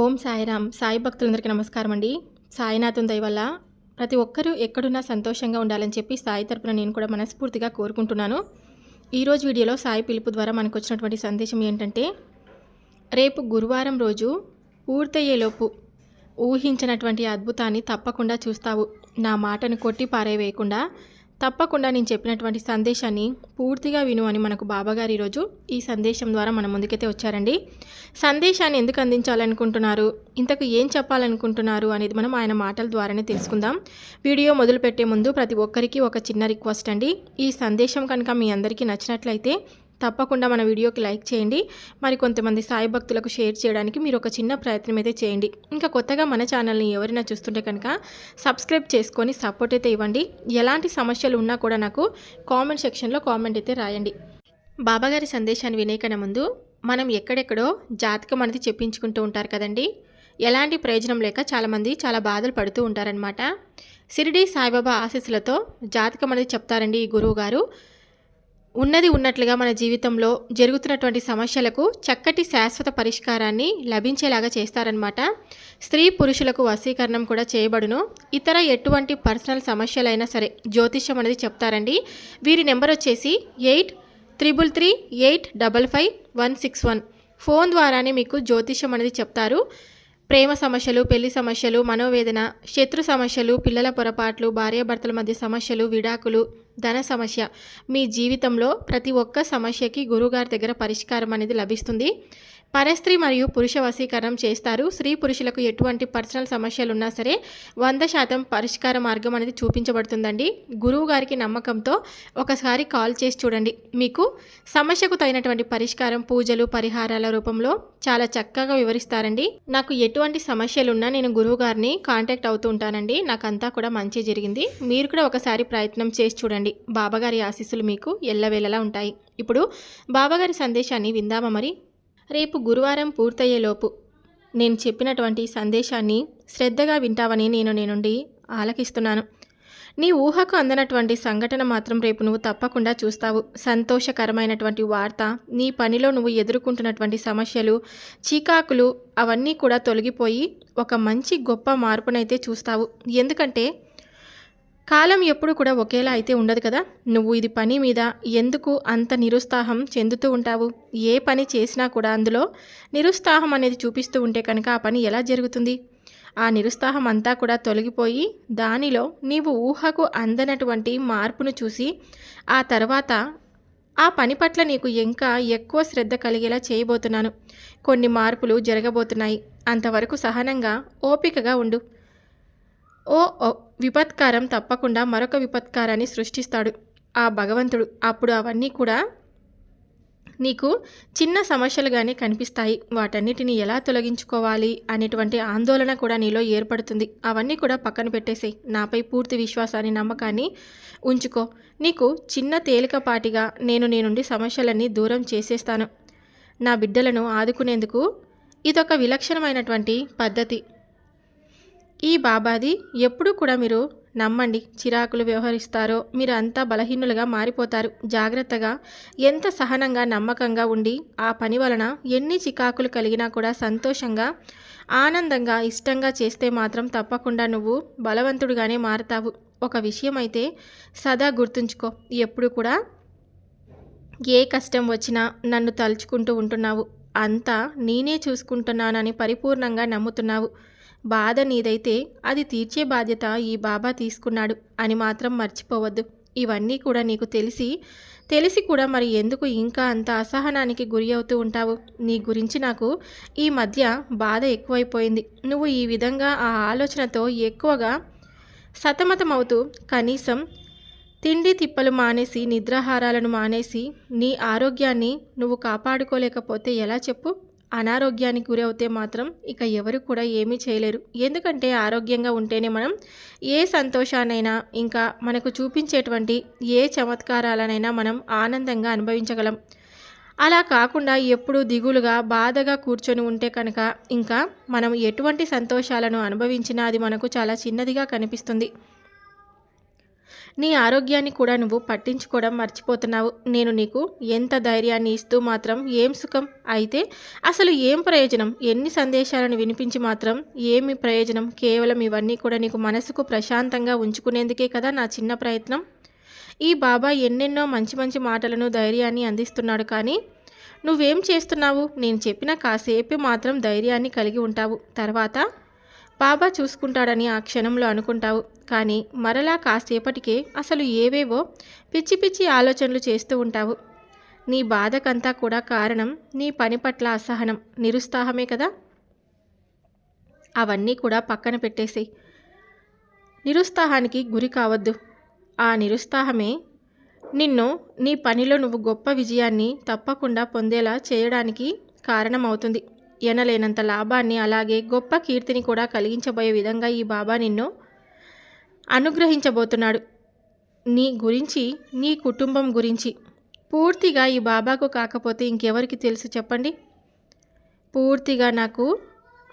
ఓం సాయిరామ్. సాయి భక్తులందరికీ నమస్కారం అండి సాయినాథం దయ వల్ల ప్రతి ఒక్కరూ ఎక్కడున్నా సంతోషంగా ఉండాలని చెప్పి సాయి తరపున నేను కూడా మనస్ఫూర్తిగా కోరుకుంటున్నాను. ఈరోజు వీడియోలో సాయి పిలుపు ద్వారా మనకు వచ్చినటువంటి సందేశం ఏంటంటే రేపు గురువారం రోజు పూర్తయ్యేలోపు ఊహించినటువంటి అద్భుతాన్ని తప్పకుండా చూస్తావు. నా మాటను కొట్టి పారేవేయకుండా తప్పకుండా నేను చెప్పినటువంటి సందేశాన్ని పూర్తిగా విను అని మనకు బాబాగారు ఈరోజు ఈ సందేశం ద్వారా మన ముందుకైతే వచ్చారండి. సందేశాన్ని ఎందుకు అందించాలనుకుంటున్నారు? ఇంతకు ఏం చెప్పాలనుకుంటున్నారు అనేది మనం ఆయన మాటల ద్వారానే తెలుసుకుందాం. వీడియో మొదలుపెట్టే ముందు ప్రతి ఒక్కరికి ఒక చిన్న రిక్వెస్ట్ అండి. ఈ సందేశం కనుక మీ అందరికీ నచ్చినట్లయితే తప్పకుండా మన వీడియోకి లైక్ చేయండి. మరి కొంతమంది సాయి భక్తులకు షేర్ చేయడానికి మీరు ఒక చిన్న ప్రయత్నం అయితే చేయండి. ఇంకా కొత్తగా మన ఛానల్ని ఎవరైనా చూస్తుంటే కనుక సబ్స్క్రైబ్ చేసుకొని సపోర్ట్ అయితే ఇవ్వండి. ఎలాంటి సమస్యలు ఉన్నా కూడా నాకు కామెంట్ సెక్షన్లో కామెంట్ అయితే రాయండి. బాబాగారి సందేశాన్ని వినేకన ముందు మనం ఎక్కడెక్కడో జాతకం అనేది చెప్పించుకుంటూ ఉంటారు కదండి. ఎలాంటి ప్రయోజనం లేక చాలామంది చాలా బాధలు పడుతూ ఉంటారనమాట సిరిడి సాయిబాబా ఆశీస్సులతో జాతకం అనేది చెప్తారండి ఈ గురువు గారు ఉన్నది ఉన్నట్లుగా మన జీవితంలో జరుగుతున్నటువంటి సమస్యలకు చక్కటి శాశ్వత పరిష్కారాన్ని లభించేలాగా చేస్తారనమాట స్త్రీ పురుషులకు వశీకరణం కూడా చేయబడును. ఇతర ఎటువంటి పర్సనల్ సమస్యలైనా సరే జ్యోతిష్యం అనేది చెప్తారండి. వీరి నెంబర్ వచ్చేసి eight triple three eight double five one six one. Phone ద్వారానే మీకు జ్యోతిష్యం అనేది చెప్తారు. ప్రేమ సమస్యలు పెళ్ళి సమస్యలు మనోవేదన శత్రు సమస్యలు పిల్లల పొరపాట్లు భార్యాభర్తల మధ్య సమస్యలు విడాకులు ధన సమస్య. మీ జీవితంలో ప్రతి ఒక్క సమస్యకి గురువుగారి దగ్గర పరిష్కారం అనేది లభిస్తుంది. పరస్త్రీ మరియు పురుష వశీకరణం చేస్తారు. స్త్రీ పురుషులకు ఎటువంటి పర్సనల్ సమస్యలు ఉన్నా సరే వంద శాతం పరిష్కార మార్గం అనేది చూపించబడుతుందండి. గురువు గారికి నమ్మకంతో ఒకసారి కాల్ చేసి చూడండి. మీకు సమస్యకు తగినటువంటి పరిష్కారం పూజలు పరిహారాల రూపంలో చాలా చక్కగా వివరిస్తారండి. నాకు ఎటువంటి సమస్యలు ఉన్నా నేను గురువు గారిని కాంటాక్ట్ అవుతూ ఉంటానండి. నాకు అంతా కూడా మంచి జరిగింది. మీరు కూడా ఒకసారి ప్రయత్నం చేసి చూడండి. బాబాగారి ఆశీస్సులు మీకు ఎల్లవేళలా ఉంటాయి. ఇప్పుడు బాబాగారి సందేశాన్ని విందామా మరి? రేపు గురువారం పూర్తయ్యేలోపు. నేను చెప్పినటువంటి సందేశాన్ని శ్రద్ధగా వింటావని నేను నీ నుండి ఆలకిస్తున్నాను. నీ ఊహకు అందనటువంటి సంఘటన మాత్రం రేపు నువ్వు తప్పకుండా చూస్తావు. సంతోషకరమైనటువంటి వార్త నీ పనిలో నువ్వు ఎదుర్కొంటున్నటువంటి సమస్యలు చీకాకులు అవన్నీ కూడా తొలగిపోయి ఒక మంచి గొప్ప మార్పునైతే చూస్తావు. ఎందుకంటే కాలం ఎప్పుడు కూడా ఒకేలా అయితే ఉండదు కదా? నువ్వు ఇది పని మీద ఎందుకు అంత నిరుత్సాహం చెందుతూ ఉంటావు? ఏ పని చేసినా కూడా అందులో నిరుత్సాహం అనేది చూపిస్తూ ఉంటే కనుక ఆ పని ఎలా జరుగుతుంది? ఆ నిరుత్సాహం అంతా కూడా తొలగిపోయి దానిలో నీవు ఊహకు అందనటువంటి మార్పును చూసి ఆ తర్వాత ఆ పని పట్ల నీకు ఇంకా ఎక్కువ శ్రద్ధ కలిగేలా చేయబోతున్నాను. కొన్ని మార్పులు జరగబోతున్నాయి. అంతవరకు సహనంగా ఓపికగా ఉండు. ఓ ఓ విపత్కారం తప్పకుండా మరొక విపత్కారాన్ని సృష్టిస్తాడు ఆ భగవంతుడు. అప్పుడు అవన్నీ కూడా నీకు చిన్న సమస్యలుగానే కనిపిస్తాయి. వాటన్నిటిని ఎలా తొలగించుకోవాలి అనేటువంటి ఆందోళన కూడా నీలో ఏర్పడుతుంది. అవన్నీ కూడా పక్కన పెట్టేసేయి. నాపై పూర్తి విశ్వాసాన్ని నమ్మకాన్ని ఉంచుకో. నీకు చిన్న తేలికపాటిగా నేను నీ నుండి సమస్యలన్నీ దూరం చేసేస్తాను. నా బిడ్డలను ఆదుకునేందుకు ఇదొక విలక్షణమైనటువంటి పద్ధతి. ఈ బాబాది ఎప్పుడూ కూడా మీరు నమ్మండి చిరాకులు వ్యవహరిస్తారో మీరు అంతా బలహీనులుగా మారిపోతారు. జాగ్రత్తగా ఎంత సహనంగా నమ్మకంగా ఉండి ఆ పని వలన ఎన్ని చికాకులు కలిగినా కూడా సంతోషంగా ఆనందంగా ఇష్టంగా చేస్తే మాత్రం తప్పకుండా నువ్వు బలవంతుడుగానే మారతావు. ఒక విషయం అయితే సదా గుర్తుంచుకో ఎప్పుడు కూడా ఏ కష్టం వచ్చినా నన్ను తలుచుకుంటూ ఉంటున్నావు. అంతా నేనే చూసుకుంటున్నానని పరిపూర్ణంగా నమ్ముతున్నావు. బాధ నీదైతే అది తీర్చే బాధ్యత ఈ బాబా తీసుకున్నాడు అని మాత్రం మర్చిపోవద్దు. ఇవన్నీ కూడా నీకు తెలిసి తెలిసి కూడా మరి ఎందుకు ఇంకా అంత అసహనానికి గురి అవుతూ ఉంటావు? నీ గురించి నాకు ఈ మధ్య బాధ ఎక్కువైపోయింది. నువ్వు ఈ విధంగా ఆ ఆలోచనతో ఎక్కువగా సతమతమవుతూ కనీసం తిండి తిప్పలు మానేసి నిద్రాహారాలను మానేసి నీ ఆరోగ్యాన్ని నువ్వు కాపాడుకోలేకపోతే ఎలా చెప్పు? అనారోగ్యానికి గురవుతే మాత్రం ఇక ఎవరు కూడా ఏమీ చేయలేరు. ఎందుకంటే ఆరోగ్యంగా ఉంటేనే మనం ఏ సంతోషాన్నైనా ఇంకా మనకు చూపించేటువంటి ఏ చమత్కారాలనైనా మనం ఆనందంగా అనుభవించగలం. అలా కాకుండా ఎప్పుడూ దిగులుగా బాధగా కూర్చొని ఉంటే కనుక ఇంకా మనం ఎటువంటి సంతోషాలను అనుభవించినా అది మనకు చాలా చిన్నదిగా కనిపిస్తుంది. నీ ఆరోగ్యాన్ని కూడా నువ్వు పట్టించుకోవడం మర్చిపోతున్నావు. నేను నీకు ఎంత ధైర్యాన్ని ఇస్తూ మాత్రం ఏం సుఖం? అయితే అసలు ఏం ప్రయోజనం? ఎన్ని సందేశాలను వినిపించి మాత్రం ఏమి ప్రయోజనం? కేవలం ఇవన్నీ కూడా నీకు మనసుకు ప్రశాంతంగా ఉంచుకునేందుకే కదా నా చిన్న ప్రయత్నం? ఈ బాబా ఎన్నెన్నో మంచి మంచి మాటలను ధైర్యాన్ని అందిస్తున్నాడు కానీ నువ్వేం చేస్తున్నావు? నేను చెప్పిన కాసేపు మాత్రం ధైర్యాన్ని కలిగి ఉంటావు. తర్వాత బాబా చూసుకుంటాడని ఆ క్షణంలో అనుకుంటావు. కానీ మరలా కాసేపటికే అసలు ఏవేవో పిచ్చి పిచ్చి ఆలోచనలు చేస్తూ ఉంటావు. నీ బాధకంతా కూడా కారణం నీ పని పట్ల అసహనం నిరుత్సాహమే కదా? అవన్నీ కూడా పక్కన పెట్టేసి నిరుత్సాహానికి గురి కావద్దు. ఆ నిరుత్సాహమే నిన్ను నీ పనిలో నువ్వు గొప్ప విజయాన్ని తప్పకుండా పొందేలా చేయడానికి కారణమవుతుంది. ఎనలేనంత లాభాన్ని అలాగే గొప్ప కీర్తిని కూడా కలిగించబోయే విధంగా ఈ బాబా నిన్ను అనుగ్రహించబోతున్నాడు. నీ గురించి నీ కుటుంబం గురించి పూర్తిగా ఈ బాబాకు కాకపోతే ఇంకెవరికి తెలుసు చెప్పండి? పూర్తిగా నాకు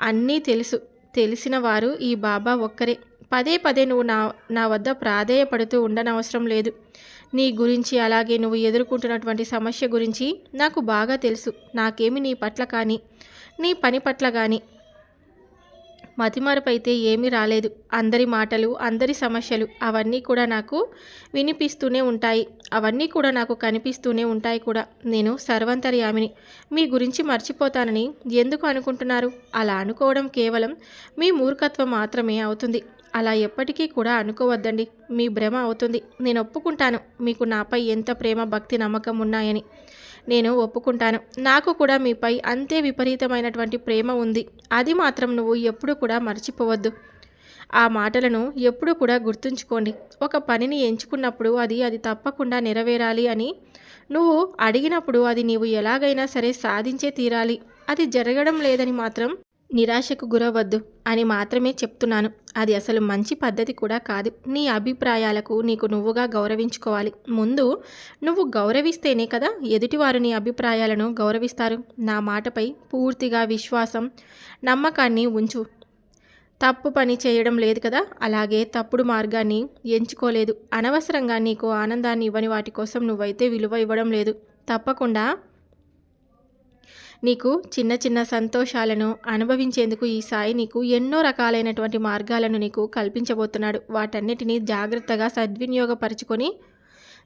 అన్నీ తెలుసు. తెలిసిన వారు ఈ బాబా ఒక్కరే. పదే పదే నువ్వు నా నా వద్ద ప్రాధేయపడుతూ ఉండనవసరం లేదు. నీ గురించి అలాగే నువ్వు ఎదుర్కొంటున్నటువంటి సమస్య గురించి నాకు బాగా తెలుసు. నాకేమి నీ పట్ల కానీ నీ పని పట్ల కానీ మతిమరుపైతే ఏమీ రాలేదు. అందరి మాటలు అందరి సమస్యలు అవన్నీ కూడా నాకు వినిపిస్తూనే ఉంటాయి. అవన్నీ కూడా నాకు కనిపిస్తూనే ఉంటాయి కూడా. నేను సర్వంతర్యామిని. మీ గురించి మర్చిపోతానని ఎందుకు అనుకుంటున్నారు? అలా అనుకోవడం కేవలం మీ మూర్ఖత్వం మాత్రమే అవుతుంది. అలా ఎప్పటికీ కూడా అనుకోవద్దండి. మీ భ్రమ అవుతుంది. నేను ఒప్పుకుంటాను. మీకు నాపై ఎంత ప్రేమ భక్తి నమ్మకం ఉన్నాయని. నేను ఒప్పుకుంటాను. నాకు కూడా మీపై అంతే విపరీతమైనటువంటి ప్రేమ ఉంది. అది మాత్రం నువ్వు ఎప్పుడు కూడా మర్చిపోవద్దు. ఆ మాటలను ఎప్పుడు కూడా గుర్తుంచుకోండి. ఒక పనిని ఎంచుకున్నప్పుడు అది అది తప్పకుండా నెరవేరాలి అని నువ్వు అడిగినప్పుడు అది నీవు ఎలాగైనా సరే సాధించే తీరాలి. అది జరగడం లేదని మాత్రం నిరాశకు గురవద్దు అని మాత్రమే చెప్తున్నాను. అది అసలు మంచి పద్ధతి కూడా కాదు. నీ అభిప్రాయాలకు నీకు నువ్వుగా గౌరవించుకోవాలి. ముందు నువ్వు గౌరవిస్తేనే కదా ఎదుటివారు నీ అభిప్రాయాలను గౌరవిస్తారు. నా మాటపై పూర్తిగా విశ్వాసం నమ్మకాన్ని ఉంచు. తప్పు పని చేయడం లేదు కదా. అలాగే తప్పుడు మార్గాన్ని ఎంచుకోలేదు. అనవసరంగా నీకు ఆనందాన్ని ఇవ్వని వాటి కోసం నువ్వైతే విలువ ఇవ్వడం లేదు. తప్పకుండా నీకు చిన్న చిన్న సంతోషాలను అనుభవించేందుకు ఈ సాయి నీకు ఎన్నో రకాలైనటువంటి మార్గాలను నీకు కల్పించబోతున్నాడు. వాటన్నిటినీ జాగ్రత్తగా సద్వినియోగపరుచుకొని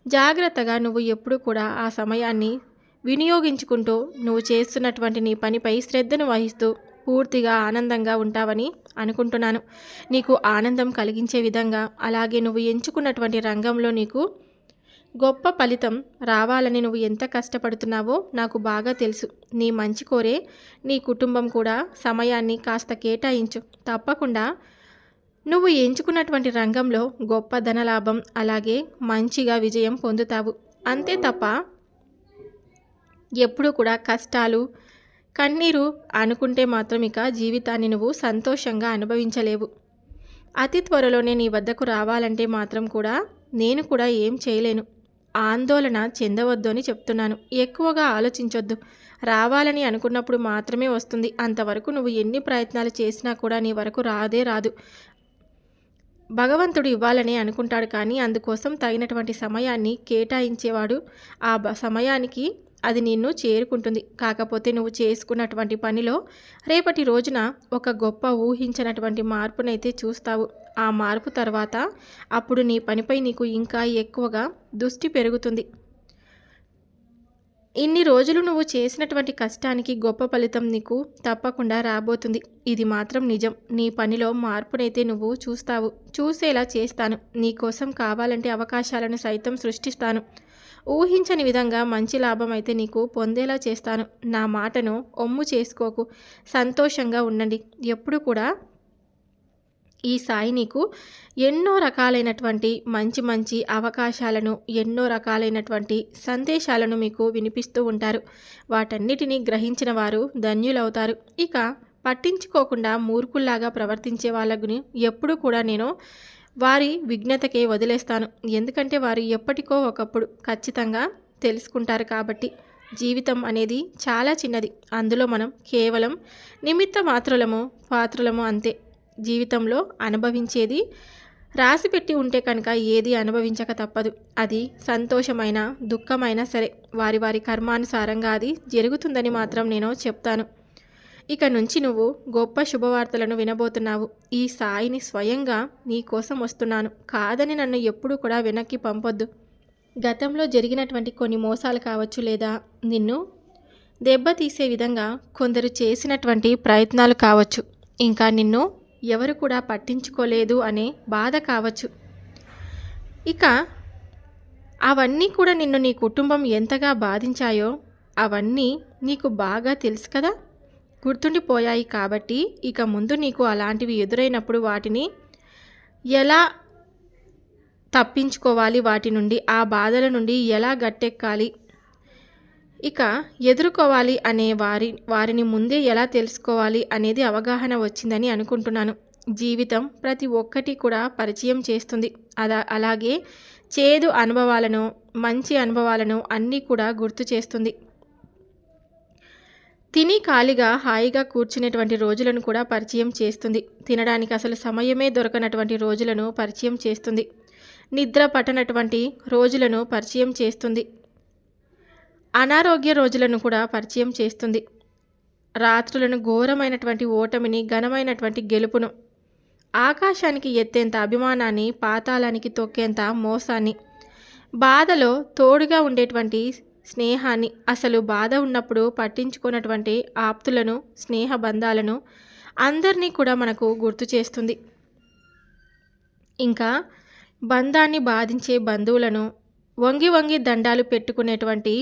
జాగ్రత్తగా నువ్వు ఎప్పుడు కూడా ఆ సమయాన్ని వినియోగించుకుంటూ నువ్వు చేస్తున్నటువంటి నీ పనిపై శ్రద్ధను వహిస్తూ పూర్తిగా ఆనందంగా ఉంటావని అనుకుంటున్నాను. నీకు ఆనందం కలిగించే విధంగా అలాగే నువ్వు ఎంచుకున్నటువంటి రంగంలో నీకు గొప్ప ఫలితం రావాలని నువ్వు ఎంత కష్టపడుతున్నావో నాకు బాగా తెలుసు. నీ మంచి కోరే నీ కుటుంబం కూడా సమయాన్ని కాస్త కేటాయించు. తప్పకుండా నువ్వు ఎంచుకున్నటువంటి రంగంలో గొప్ప ధనలాభం అలాగే మంచిగా విజయం పొందుతావు. అంతే తప్ప ఎప్పుడు కూడా కష్టాలు కన్నీరు అనుకుంటే మాత్రం ఇక జీవితాన్ని నువ్వు సంతోషంగా అనుభవించలేవు. అతి త్వరలోనే నీ వద్దకు రావాలంటే మాత్రం కూడా నేను కూడా ఏం చేయలేను. ఆందోళన చెందవద్దు అని చెప్తున్నాను. ఎక్కువగా ఆలోచించొద్దు. రావాలని అనుకున్నప్పుడు మాత్రమే వస్తుంది. అంతవరకు నువ్వు ఎన్ని ప్రయత్నాలు చేసినా కూడా నీ వరకు రాదే రాదు. భగవంతుడు ఇవ్వాలని అనుకుంటాడు కానీ అందుకోసం తగినటువంటి సమయాన్ని కేటాయించేవాడు. ఆ సమయానికి అది నిన్ను చేరుకుంటుంది. కాకపోతే నువ్వు చేసుకున్నటువంటి పనిలో రేపటి రోజున ఒక గొప్ప ఊహించినటువంటి మార్పునైతే చూస్తావు. ఆ మార్పు తర్వాత అప్పుడు నీ పనిపై నీకు ఇంకా ఎక్కువగా దృష్టి పెరుగుతుంది. ఇన్ని రోజులు నువ్వు చేసినటువంటి కష్టానికి గొప్ప ఫలితం నీకు తప్పకుండా రాబోతుంది. ఇది మాత్రం నిజం. నీ పనిలో మార్పునైతే నువ్వు చూస్తావు. చూసేలా చేస్తాను. నీకోసం కావాలంటే అవకాశాలను సైతం సృష్టిస్తాను. ఊహించని విధంగా మంచి లాభం అయితే నీకు పొందేలా చేస్తాను. నా మాటను ఒమ్ము చేసుకోకు. సంతోషంగా ఉండండి. ఎప్పుడు కూడా ఈ సాయి నీకు ఎన్నో రకాలైనటువంటి మంచి మంచి అవకాశాలను ఎన్నో రకాలైనటువంటి సందేశాలను మీకు వినిపిస్తూ ఉంటారు. వాటన్నిటినీ గ్రహించిన వారు ధన్యులవుతారు. ఇక పట్టించుకోకుండా మూర్ఖుల్లాగా ప్రవర్తించే వాళ్ళని ఎప్పుడూ కూడా నేను వారి విఘ్నతకే వదిలేస్తాను. ఎందుకంటే వారు ఎప్పటికో ఒకప్పుడు ఖచ్చితంగా తెలుసుకుంటారు కాబట్టి జీవితం అనేది చాలా చిన్నది. అందులో మనం కేవలం నిమిత్త మాత్రలము పాత్రలము అంతే. జీవితంలో అనుభవించేది రాసి పెట్టి ఉంటే కనుక ఏది అనుభవించక తప్పదు. అది సంతోషమైన దుఃఖమైన సరే. వారి వారి కర్మానుసారంగా అది జరుగుతుందని మాత్రం నేను చెప్తాను. ఇక నుంచి నువ్వు గొప్ప శుభవార్తలను వినబోతున్నావు. ఈ సాయిని స్వయంగా నీకోసం వస్తున్నాను. కాదని నన్ను ఎప్పుడూ కూడా వెనక్కి పంపొద్దు. గతంలో జరిగినటువంటి కొన్ని మోసాలు కావచ్చు లేదా నిన్ను దెబ్బతీసే విధంగా కొందరు చేసినటువంటి ప్రయత్నాలు కావచ్చు. ఇంకా నిన్ను ఎవరు కూడా పట్టించుకోలేదు అనే బాధ కావచ్చు. ఇక అవన్నీ కూడా నిన్ను నీ కుటుంబం ఎంతగా బాధించాయో అవన్నీ నీకు బాగా తెలుసు కదా? గుర్తుండిపోయాయి కాబట్టి ఇక ముందు నీకు అలాంటివి ఎదురైనప్పుడు వాటిని ఎలా తప్పించుకోవాలి? వాటి నుండి ఆ బాధల నుండి ఎలా గట్టెక్కాలి? ఇక ఎదుర్కోవాలి అనే వారి వారిని ముందే ఎలా తెలుసుకోవాలి అనేది అవగాహన వచ్చిందని అనుకుంటున్నాను. జీవితం ప్రతి ఒక్కటి కూడా పరిచయం చేస్తుంది. అలా అలాగే చేదు అనుభవాలను మంచి అనుభవాలను అన్నీ కూడా గుర్తు చేస్తుంది. తిని ఖాళీగా హాయిగా కూర్చునేటువంటి రోజులను కూడా పరిచయం చేస్తుంది. తినడానికి అసలు సమయమే దొరకనటువంటి రోజులను పరిచయం చేస్తుంది. నిద్ర పట్టనటువంటి రోజులను పరిచయం చేస్తుంది. అనారోగ్య రోజులను కూడా పరిచయం చేస్తుంది. రాత్రులను ఘోరమైనటువంటి ఓటమిని ఘనమైనటువంటి గెలుపును ఆకాశానికి ఎత్తేంత అభిమానాన్ని పాతాళానికి తొక్కేంత మోసాన్ని బాధలో తోడుగా ఉండేటువంటి స్నేహాన్ని అసలు బాధ ఉన్నప్పుడు పట్టించుకున్నటువంటి ఆప్తులను స్నేహ బంధాలను అందరినీ కూడా మనకు గుర్తు చేస్తుంది. ఇంకా బంధాన్ని బాధించే బంధువులను వంగి వంగి దండాలు పెట్టుకునేటువంటి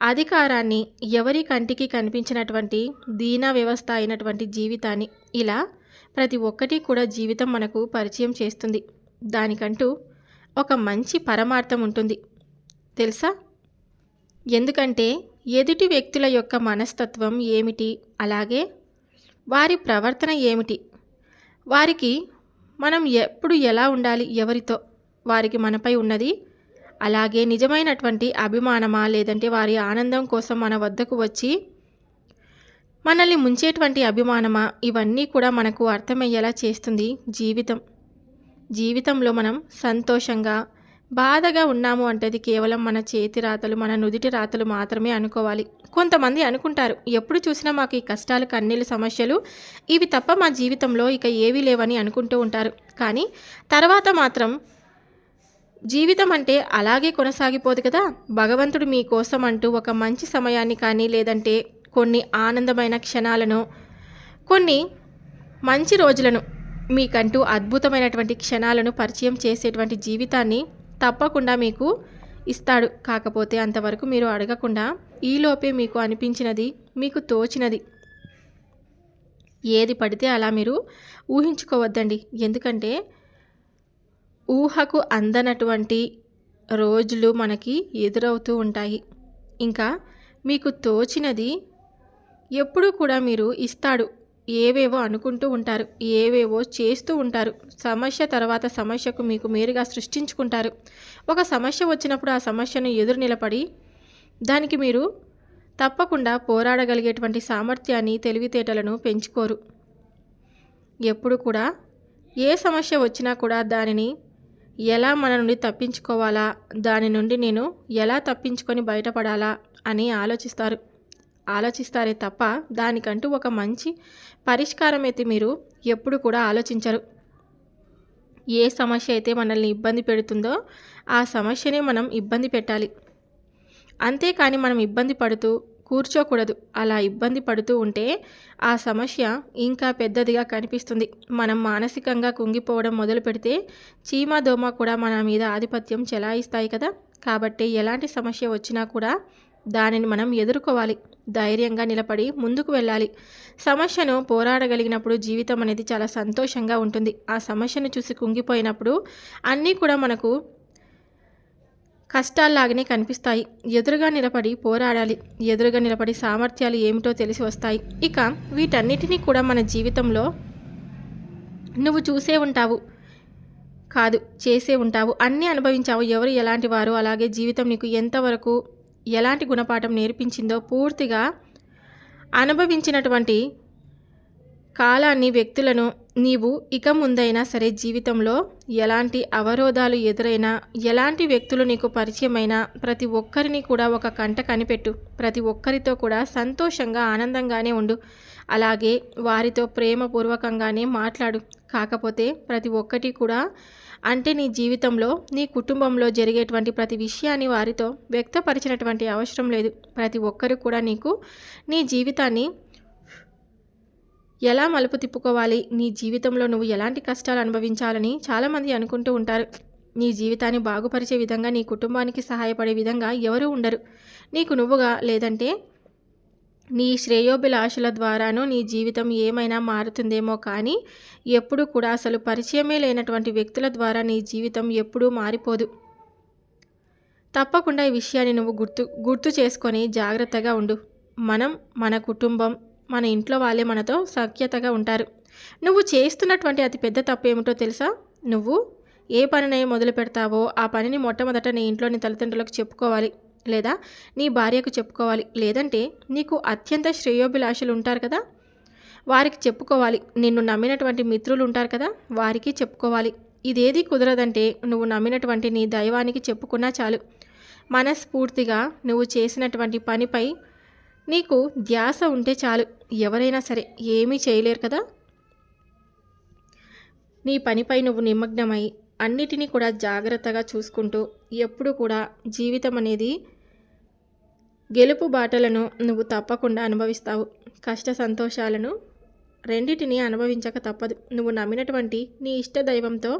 అధికారాన్ని ఎవరి కంటికి కనిపించినటువంటి దీనా వ్యవస్థ అయినటువంటి జీవితాన్ని ఇలా ప్రతి ఒక్కటి కూడా జీవితం మనకు పరిచయం చేస్తుంది. దానికంటూ ఒక మంచి పరమార్థం ఉంటుంది. తెలుసా? ఎందుకంటే ఎదుటి వ్యక్తుల యొక్క మనస్తత్వం ఏమిటి? అలాగే వారి ప్రవర్తన ఏమిటి? వారికి మనం ఎప్పుడు ఎలా ఉండాలి? ఎవరితో? వారికి మనపై ఉన్నది అలాగే నిజమైనటువంటి అభిమానమా? లేదంటే వారి ఆనందం కోసం మన వద్దకు వచ్చి మనల్ని ముంచేటువంటి అభిమానమా? ఇవన్నీ కూడా మనకు అర్థమయ్యేలా చేస్తుంది జీవితం. జీవితంలో మనం సంతోషంగా బాధగా ఉన్నాము అంటే అది కేవలం మన చేతి రాతలు మన నుదిటి రాతలు మాత్రమే అనుకోవాలి. కొంతమంది అనుకుంటారు ఎప్పుడు చూసినా మాకు ఈ కష్టాలు కన్నీళ్ళు సమస్యలు ఇవి తప్ప మా జీవితంలో ఇక ఏవీ లేవని అనుకుంటూ ఉంటారు. కానీ తర్వాత మాత్రం జీవితం అంటే అలాగే కొనసాగిపోదు కదా. భగవంతుడు మీకోసం అంటూ ఒక మంచి సమయాన్ని కానీ లేదంటే కొన్ని ఆనందమైన క్షణాలను కొన్ని మంచి రోజులను మీకంటూ అద్భుతమైనటువంటి క్షణాలను పరిచయం చేసేటువంటి జీవితాన్ని తప్పకుండా మీకు ఇస్తాడు. కాకపోతే అంతవరకు మీరు అడగకుండా ఈలోపే మీకు అనిపించినది మీకు తోచినది. ఏది పడితే అలా మీరు ఊహించుకోవద్దండి. ఎందుకంటే ఊహకు అందనటువంటి రోజులు మనకి ఎదురవుతూ ఉంటాయి. ఇంకా మీకు తోచినది ఎప్పుడూ కూడా మీరు ఇస్తాడు. ఏవేవో అనుకుంటూ ఉంటారు ఏవేవో చేస్తూ ఉంటారు. సమస్య తర్వాత సమస్యకు మీకు మీరుగా సృష్టించుకుంటారు. ఒక సమస్య వచ్చినప్పుడు ఆ సమస్యను ఎదురు నిలబడి దానికి మీరు తప్పకుండా పోరాడగలిగేటువంటి సామర్థ్యాన్ని తెలివితేటలను పెంచుకోరు. ఎప్పుడు కూడా ఏ సమస్య వచ్చినా కూడా దానిని ఎలా మన నుండి తప్పించుకోవాలా దాని నుండి నేను ఎలా తప్పించుకొని బయటపడాలా అని ఆలోచిస్తారు. ఆలోచిస్తారే తప్ప దానికంటూ ఒక మంచి పరిష్కారం అయితే మీరు ఎప్పుడు కూడా ఆలోచించరు. ఏ సమస్య అయితే మనల్ని ఇబ్బంది పెడుతుందో ఆ సమస్యనే మనం ఇబ్బంది పెట్టాలి. అంతేకాని మనం ఇబ్బంది పడుతూ కూర్చోకూడదు. అలా ఇబ్బంది పడుతూ ఉంటే ఆ సమస్య ఇంకా పెద్దదిగా కనిపిస్తుంది. మనం మానసికంగా కుంగిపోవడం మొదలు పెడితే చీమ దోమ కూడా మన మీద ఆధిపత్యం చెలాయిస్తాయి కదా. కాబట్టి ఎలాంటి సమస్య వచ్చినా కూడా దానిని మనం ఎదుర్కోవాలి. ధైర్యంగా నిలబడి ముందుకు వెళ్ళాలి. సమస్యను పోరాడగలిగినప్పుడు జీవితం అనేది చాలా సంతోషంగా ఉంటుంది. ఆ సమస్యను చూసి కుంగిపోయినప్పుడు అన్నీ కూడా మనకు కష్టాల్లాగానే కనిపిస్తాయి. ఎదురుగా నిలబడి పోరాడాలి. ఎదురుగా నిలబడి సామర్థ్యాలు ఏమిటో తెలిసి వస్తాయి. ఇక వీటన్నిటినీ కూడా మన జీవితంలో నువ్వు చూసే ఉంటావు. కాదు చేసే ఉంటావు. అన్నీ అనుభవించావు. ఎవరు ఎలాంటి వారు? అలాగే జీవితం నీకు ఎంతవరకు ఎలాంటి గుణపాఠం నేర్పించిందో పూర్తిగా అనుభవించినటువంటి కాలాన్ని వ్యక్తులను నీవు ఇక ముందైనా సరే జీవితంలో ఎలాంటి అవరోధాలు ఎదురైనా ఎలాంటి వ్యక్తులు నీకు పరిచయమైనా ప్రతి ఒక్కరిని కూడా ఒక కంట కనిపెట్టు. ప్రతి ఒక్కరితో కూడా సంతోషంగా ఆనందంగానే ఉండు. అలాగే వారితో ప్రేమపూర్వకంగానే మాట్లాడు. కాకపోతే ప్రతి ఒక్కటి కూడా అంటే నీ జీవితంలో నీ కుటుంబంలో జరిగేటువంటి ప్రతి విషయాన్ని వారితో వ్యక్తపరిచినటువంటి అవసరం లేదు. ప్రతి ఒక్కరు కూడా నీకు నీ జీవితాన్ని ఎలా మలుపు తిప్పుకోవాలి నీ జీవితంలో నువ్వు ఎలాంటి కష్టాలు అనుభవించాలని చాలామంది అనుకుంటూ ఉంటారు. నీ జీవితాన్ని బాగుపరిచే విధంగా నీ కుటుంబానికి సహాయపడే విధంగా ఎవరు ఉండరు. నీకు నువ్వుగా లేదంటే నీ శ్రేయోభిలాషుల ద్వారాను నీ జీవితం ఏమైనా మారుతుందేమో కానీ ఎప్పుడు కూడా అసలు పరిచయమే లేనటువంటి వ్యక్తుల ద్వారా నీ జీవితం ఎప్పుడూ మారిపోదు. తప్పకుండా ఈ విషయాన్ని నువ్వు గుర్తు గుర్తు చేసుకొని జాగ్రత్తగా ఉండు. మనం మన కుటుంబం మన ఇంట్లో వాళ్ళే మనతో సఖ్యతగా ఉంటారు. నువ్వు చేస్తున్నటువంటి అతి పెద్ద తప్పు ఏమిటో తెలుసా? నువ్వు ఏ పనినై మొదలు పెడతావో ఆ పనిని మొట్టమొదట నీ ఇంట్లో నీ తల్లిదండ్రులకు చెప్పుకోవాలి. లేదా నీ భార్యకు చెప్పుకోవాలి లేదంటే నీకు అత్యంత శ్రేయోభిలాషులు ఉంటారు కదా? వారికి చెప్పుకోవాలి. నిన్ను నమ్మినటువంటి మిత్రులు ఉంటారు కదా? వారికి చెప్పుకోవాలి. ఇదేది కుదరదంటే నువ్వు నమ్మినటువంటి నీ దైవానికి చెప్పుకున్నా చాలు. మనస్ఫూర్తిగా నువ్వు చేసినటువంటి పనిపై నీకు ధ్యాస ఉంటే చాలు. ఎవరైనా సరే ఏమీ చేయలేరు కదా? నీ పనిపై నువ్వు నిమగ్నమై అన్నిటినీ కూడా జాగ్రత్తగా చూసుకుంటూ ఎప్పుడు కూడా జీవితం అనేది గెలుపు బాటలను నువ్వు తప్పకుండా అనుభవిస్తావు. కష్ట సంతోషాలను రెండిటిని అనుభవించక తప్పదు. నువ్వు నమ్మినటువంటి నీ ఇష్ట దైవంతో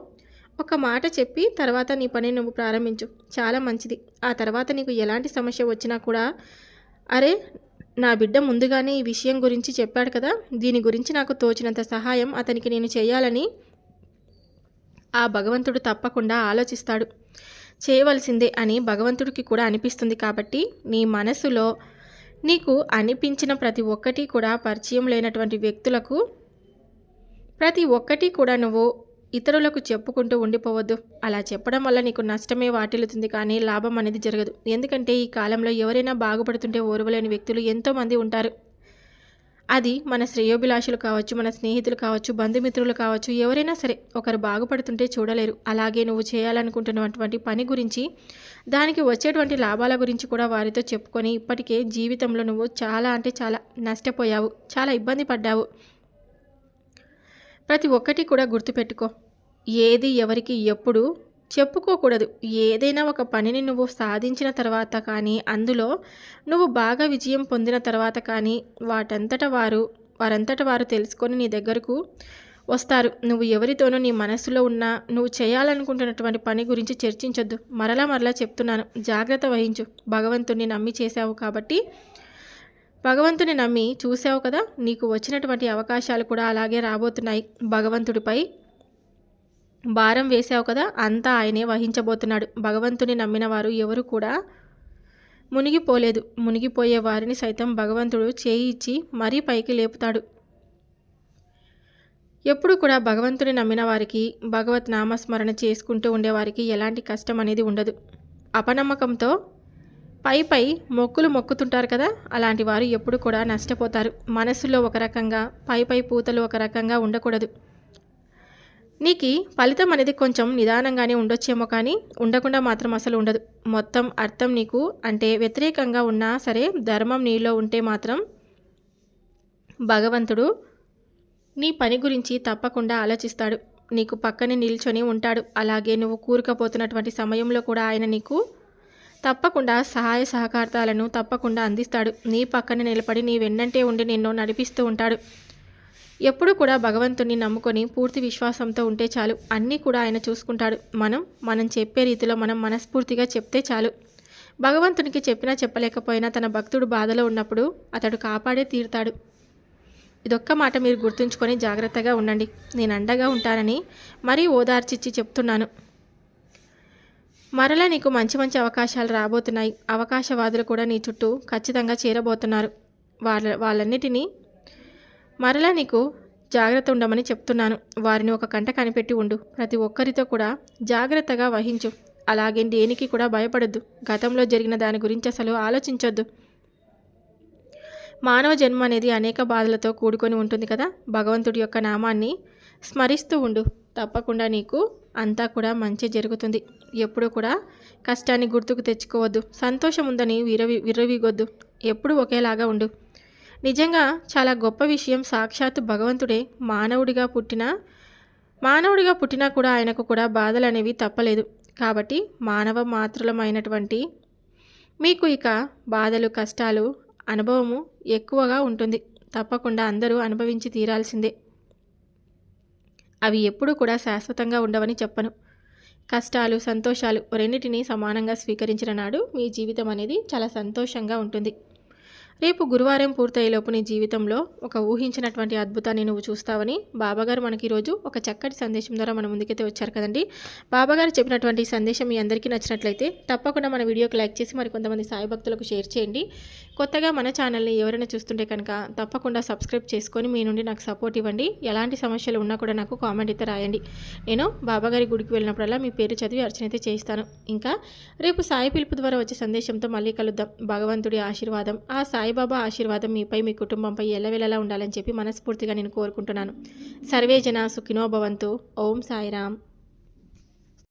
ఒక మాట చెప్పి తర్వాత నీ పని నువ్వు ప్రారంభించు. చాలా మంచిది. ఆ తర్వాత నీకు ఎలాంటి సమస్య వచ్చినా కూడా అరే నా బిడ్డ ముందుగానే ఈ విషయం గురించి చెప్పాడు కదా దీని గురించి నాకు తోచినంత సహాయం అతనికి నేను చేయాలని ఆ భగవంతుడు తప్పకుండా ఆలోచిస్తాడు. చేయవలసిందే అని భగవంతుడికి కూడా అనిపిస్తుంది కాబట్టి నీ మనసులో నీకు అనిపించిన ప్రతి ఒక్కటి కూడా పరిచయం లేనటువంటి వ్యక్తులకు ప్రతి ఒక్కటి కూడా నువ్వు ఇతరులకు చెప్పుకుంటూ ఉండిపోవద్దు. అలా చెప్పడం వల్ల నీకు నష్టమే వాటిల్లుతుంది కానీ లాభం అనేది జరగదు. ఎందుకంటే ఈ కాలంలో ఎవరైనా బాగుపడుతుంటే ఓర్వలేని వ్యక్తులు ఎంతోమంది ఉంటారు. అది మన శ్రేయోభిలాషులు కావచ్చు మన స్నేహితులు కావచ్చు బంధుమిత్రులు కావచ్చు ఎవరైనా సరే ఒకరు బాగుపడుతుంటే చూడలేరు. అలాగే నువ్వు చేయాలనుకుంటున్నటువంటి పని గురించి దానికి వచ్చేటువంటి లాభాల గురించి కూడా వారితో చెప్పుకొని ఇప్పటికే జీవితంలో నువ్వు చాలా అంటే చాలా నష్టపోయావు చాలా ఇబ్బంది పడ్డావు. ప్రతి ఒక్కటి కూడా గుర్తుపెట్టుకో. ఏది ఎవరికి ఎప్పుడు చెప్పుకోకూడదు. ఏదైనా ఒక పనిని నువ్వు సాధించిన తర్వాత కానీ అందులో నువ్వు బాగా విజయం పొందిన తర్వాత కానీ వాటంతట వారు వారంతట వారు తెలుసుకొని నీ దగ్గరకు వస్తారు. నువ్వు ఎవరితోనూ నీ మనసులో ఉన్న నువ్వు చేయాలనుకుంటున్నటువంటి పని గురించి చర్చించొద్దు. మరలా మరలా చెప్తున్నాను. జాగ్రత్త వహించు. భగవంతుని నమ్మి చేశావు కాబట్టి భగవంతుని నమ్మి చూసావు కదా నీకు వచ్చినటువంటి అవకాశాలు కూడా అలాగే రాబోతున్నాయి. భగవంతుడిపై భారం వేసావు కదా అంతా ఆయనే వహించబోతున్నాడు. భగవంతుని నమ్మిన వారు ఎవరు కూడా మునిగిపోలేదు. మునిగిపోయే వారిని సైతం భగవంతుడు చేయి ఇచ్చి మరీ పైకి లేపుతాడు. ఎప్పుడు కూడా భగవంతుని నమ్మిన వారికి భగవత్ నామస్మరణ చేసుకుంటూ ఉండేవారికి ఎలాంటి కష్టం అనేది ఉండదు. అపనమ్మకంతో పై పై మొక్కులు మొక్కుతుంటారు కదా అలాంటి వారు ఎప్పుడు కూడా నష్టపోతారు. మనస్సులో ఒక రకంగా పై పై పూతలు ఒక రకంగా ఉండకూడదు. నీకు ఫలితం అనేది కొంచెం నిదానంగానే ఉండొచ్చేమో కానీ ఉండకుండా మాత్రం అసలు ఉండదు. మొత్తం అర్థం నీకు అంటే వ్యతిరేకంగా ఉన్నా సరే ధర్మం నీలో ఉంటే మాత్రం భగవంతుడు నీ పని గురించి తప్పకుండా ఆలోచిస్తాడు. నీకు పక్కనే నిల్చొని ఉంటాడు. అలాగే నువ్వు కూరుకపోతున్నటువంటి సమయంలో కూడా ఆయన నీకు తప్పకుండా సహాయ సహకారాలను తప్పకుండా అందిస్తాడు. నీ పక్కన నిలబడి నీ వెన్నంటే ఉండి నిన్ను నడిపిస్తూ ఉంటాడు. ఎప్పుడూ కూడా భగవంతుని నమ్ముకొని పూర్తి విశ్వాసంతో ఉంటే చాలు. అన్నీ కూడా ఆయన చూసుకుంటాడు. మనం మనం చెప్పే రీతిలో మనం మనస్ఫూర్తిగా చెప్తే చాలు. భగవంతునికి చెప్పినా చెప్పలేకపోయినా తన భక్తుడు బాధలో ఉన్నప్పుడు అతడు కాపాడే తీరుతాడు. ఇదొక్క మాట మీరు గుర్తుంచుకొని జాగ్రత్తగా ఉండండి. నేను అండగా ఉంటానని మరీ ఓదార్చిచ్చి చెప్తున్నాను. మరలా నీకు మంచి మంచి అవకాశాలు రాబోతున్నాయి. అవకాశవాదులు కూడా నీ చుట్టూ ఖచ్చితంగా చేరబోతున్నారు. వాళ్ళ వాళ్ళన్నిటినీ మరలా నీకు జాగ్రత్త ఉండమని చెప్తున్నాను. వారిని ఒక కంట కనిపెట్టి ఉండు. ప్రతి ఒక్కరితో కూడా జాగ్రత్తగా వహించు. అలాగే దేనికి కూడా భయపడద్దు. గతంలో జరిగిన దాని గురించి అసలు ఆలోచించొద్దు. మానవ జన్మ అనేది అనేక బాధలతో కూడుకొని ఉంటుంది కదా? భగవంతుడి యొక్క నామాన్ని స్మరిస్తూ ఉండు. తప్పకుండా నీకు అంతా కూడా మంచి జరుగుతుంది. ఎప్పుడూ కూడా కష్టాన్ని గుర్తుకు తెచ్చుకోవద్దు. సంతోషం ఉందని విరవి విర్రవీగొద్దు. ఎప్పుడు ఒకేలాగా ఉండు. నిజంగా చాలా గొప్ప విషయం సాక్షాత్తు భగవంతుడే మానవుడిగా పుట్టిన మానవుడిగా పుట్టినా కూడా ఆయనకు కూడా బాధలు అనేవి తప్పలేదు. కాబట్టి మానవ మాతృలమైనటువంటి మీకు ఇక బాధలు కష్టాలు అనుభవము ఎక్కువగా ఉంటుంది. తప్పకుండా అందరూ అనుభవించి తీరాల్సిందే. అవి ఎప్పుడూ కూడా శాశ్వతంగా ఉండవని చెప్పను. కష్టాలు సంతోషాలు రెండింటినీ సమానంగా స్వీకరించిన నాడు మీ జీవితం అనేది చాలా సంతోషంగా ఉంటుంది. రేపు గురువారం పూర్తయ్యేలోపు నీ జీవితంలో ఒక ఊహించినటువంటి అద్భుతాన్ని నువ్వు చూస్తావని బాబాగారు మనకి ఈరోజు ఒక చక్కటి సందేశం ద్వారా మన ముందుకైతే వచ్చారు కదండి. బాబాగారు చెప్పినటువంటి సందేశం మీ అందరికీ నచ్చినట్లయితే తప్పకుండా మన వీడియోకి లైక్ చేసి మరి కొంతమంది సాయి భక్తులకు షేర్ చేయండి. కొత్తగా మన ఛానల్ని ఎవరైనా చూస్తుంటే కనుక తప్పకుండా సబ్స్క్రైబ్ చేసుకొని మీ నుండి నాకు సపోర్ట్ ఇవ్వండి. ఎలాంటి సమస్యలు ఉన్నా కూడా నాకు కామెంట్ అయితే రాయండి. నేను బాబాగారి గుడికి వెళ్ళినప్పుడల్లా మీ పేరు చదివి అర్చన అయితే చేస్తాను ఇంకా రేపు సాయి పిలుపు ద్వారా వచ్చే సందేశంతో మళ్ళీ కలుద్దాం. భగవంతుడి ఆశీర్వాదం. ఆ సాయి సాయిబాబా ఆశీర్వాదం మీపై మీ కుటుంబంపై ఎల్లవెల్లలా ఉండాలని చెప్పి మనస్ఫూర్తిగా నేను కోరుకుంటున్నాను. సర్వే జన సుఖినో ఓం సాయిరామ్.